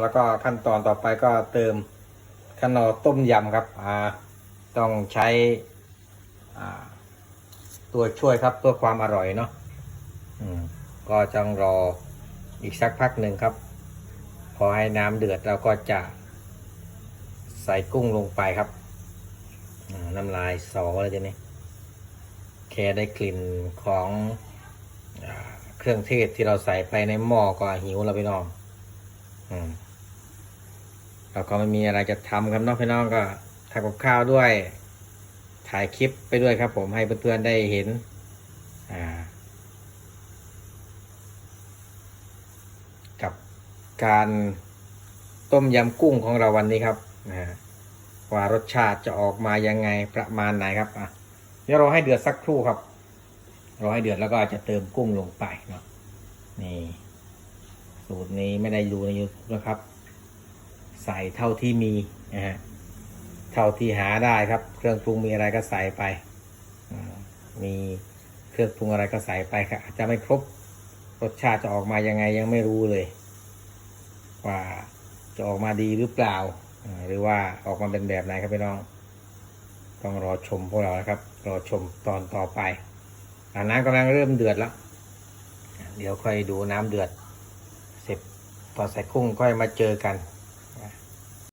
แล้วก็ขั้นตอนต่อไปก็เติมขนอต้มยำครับอ่าต้องใช้อ่าตัวช่วยครับเพื่อความอร่อยเนาะอืมก็จังรออีกสักพักหนึ่งครับ พอให้น้ำเดือดเราก็จะใส่กุ้งลงไปครับน้ำลายสอเลยทีนี้แค่ได้กลิ่นของอเครื่องเทศที่เราใส่ไปในหม้อก็หิวแล้วพี่น้อง เราก็ไม่มีอะไรจะทำครับน้องพี่น้องก็ทำกับข้าวด้วย ถ่ายคลิปไปด้วยครับ ผมให้เพื่อนๆได้เห็น อ่า กับการต้มยำกุ้งของเราวันนี้ครับนะว่ารสชาติจะออกมายังไงประมาณไหนครับอะเดี๋ยวเราให้เดือดสักครู่ครับรอให้เดือดแล้วก็จะเติมกุ้งลงไปเนาะนี่ สูตรนี้ไม่ได้ดูในยูทูบนะครับ ใส่เท่าที่มีนะฮะเท่าที่หาได้ครับ เครื่องปรุงมีอะไรก็ใส่ไป มีเครื่องปรุงอะไรก็ใส่ไปครับอาจจะไม่ครบรสชาติจะออกมายังไงยังไม่รู้เลย ว่าจะออกมาดีหรือเปล่า หรือว่าออกมาเป็นแบบไหนครับพี่น้อง ต้องรอชมพวกเรานะครับ รอชมตอนต่อไปอน้ำกำลังเริ่มเดือดแล้ว เดี๋ยวค่อยดูน้ำเดือด สร็จตอนใส่กุ้งค่อยมาเจอกัน